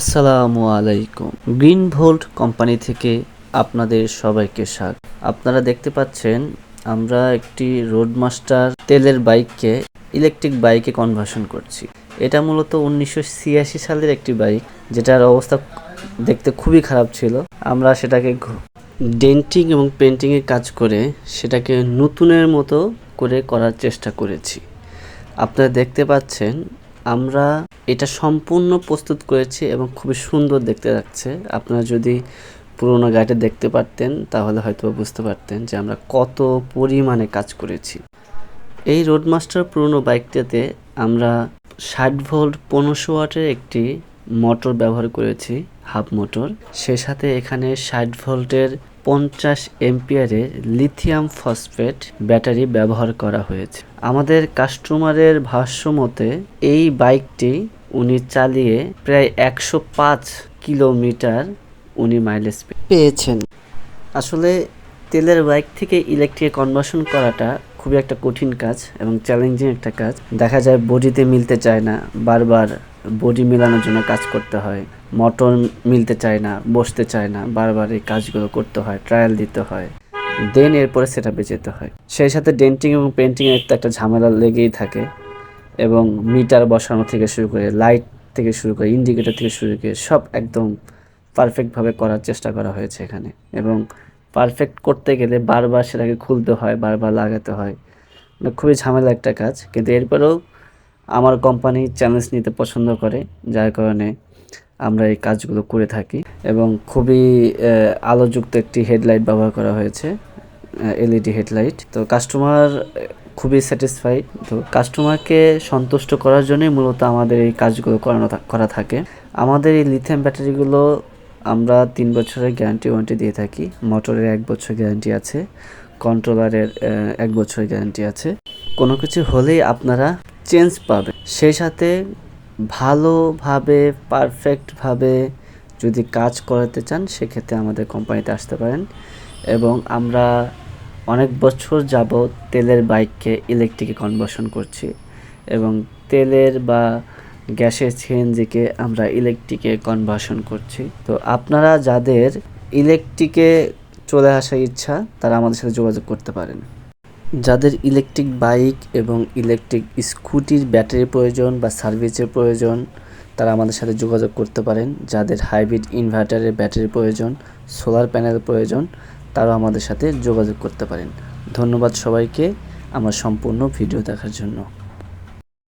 আসসালামু আলাইকুম। Green volt company থেকে আপনাদের সবাইকে স্বাগত। আপনারা দেখতে পাচ্ছেন, আমরা একটি রোডমাস্টার তেলের বাইককে, ইলেকট্রিক বাইকে কনভার্সন করছি। এটা মূলত উনিশশো ছিয়াশি সালের একটি বাইক, যেটার অবস্থা দেখতে খুবই খারাপ ছিল। আমরা সেটাকে ডেন্টিং এবং পেন্টিংয়ের কাজ করে সেটাকে নতুনের মতো করে করার চেষ্টা করেছি। আপনারা দেখতে পাচ্ছেন আমরা এটা সম্পূর্ণ প্রস্তুত করেছি এবং খুবই সুন্দর দেখতে লাগছে। আপনারা যদি পুরোনো গাড়িটা দেখতে পারতেন, তাহলে হয়তো বুঝতে পারতেন যে আমরা কত পরিমাণে কাজ করেছি। এই রোডমাস্টার পুরনো বাইকটাতে আমরা ষাট ভোল্ট, পনেরোশো ওয়াটের একটি মোটর ব্যবহার করেছি, হাফ মোটর। সে সাথে এখানে ষাট ভোল্টের পঞ্চাশ এম্পিয়ারের লিথিয়াম ফসফেট ব্যাটারি ব্যবহার করা হয়েছে। আমাদের কাস্টমারের ভাষ্য মতে, এই বাইকটি উনি চালিয়ে প্রায় একশো পাঁচ কিলোমিটার উনি মাইলেজ পেয়েছেন। আসলে তেলের বাইক থেকে ইলেকট্রিক কনভার্সন করাটা খুবই একটা কঠিন কাজ এবং চ্যালেঞ্জিং একটা কাজ। দেখা যায় বডিতে মিলতে চায় না, বারবার বডি মেলানোর জন্য কাজ করতে হয়। মোটর মিলতে চায় না, বসতে চায় না, বারবার এই কাজগুলো করতে হয় ট্রায়াল দিতে হয় দেন এরপরে সেটা যেতে হয়। সেই সাথে ডেন্টিং এবং পেন্টিংয়ের তো একটা ঝামেলা লেগেই থাকে এবং মিটার বসানো থেকে শুরু করে লাইট থেকে শুরু করে ইন্ডিকেটর থেকে শুরু করে সব একদম পারফেক্টভাবে করার চেষ্টা করা হয়েছে এখানে এবং পারফেক্ট করতে গেলে বারবার সেটাকে খুলতে হয়, বারবার লাগাতে হয়। মানে খুবই ঝামেলা একটা কাজ। কিন্তু এরপরেও আমার কোম্পানি চ্যালেঞ্জ নিতে পছন্দ করে, যার কারণে আমরা এই কাজগুলো করে থাকি এবং খুবই আলোযুক্ত একটি হেডলাইট ব্যবহার করা হয়েছে এলইডি হেডলাইট। তো কাস্টমার খুবই স্যাটিসফাইড। তো কাস্টমারকে সন্তুষ্ট করার জন্যই মূলত আমাদের এই কাজগুলো করানো করা থাকে। আমাদের এই লিথিয়াম ব্যাটারিগুলো আমরা তিন বছরের গ্যারান্টি ওয়ারেন্টি দিয়ে থাকি। মোটরের এক বছর গ্যারান্টি আছে, কন্ট্রোলারের এক বছর গ্যারান্টি আছে। কোনো কিছু হলেই আপনারা চেঞ্জ পাবেন। সেই সাথে ভালোভাবে পারফেক্টভাবে যদি কাজ করাতে চান, সেক্ষেত্রে আমাদের কোম্পানিতে আসতে পারেন। এবং আমরা অনেক বছর যাবৎ তেলের বাইককে ইলেকট্রিকে কনভার্সন করছি এবং তেলের বা গ্যাসের সিএনজিকে আমরা ইলেকট্রিকে কনভার্সন করছি। তো আপনারা যাদের ইলেকট্রিকে চলে আসার ইচ্ছা, তারা আমাদের সাথে যোগাযোগ করতে পারেন। যাদের ইলেকট্রিক বাইক এবং ইলেকট্রিক স্কুটির ব্যাটারি প্রয়োজন বা সার্ভিসের প্রয়োজন, তারা আমাদের সাথে যোগাযোগ করতে পারেন। যাদের হাইব্রিড ইনভার্টারের ব্যাটারি প্রয়োজন সোলার প্যানেল প্রয়োজন, তারাও আমাদের সাথে যোগাযোগ করতে পারেন। ধন্যবাদ সবাইকে আমার সম্পূর্ণ ভিডিও দেখার জন্য।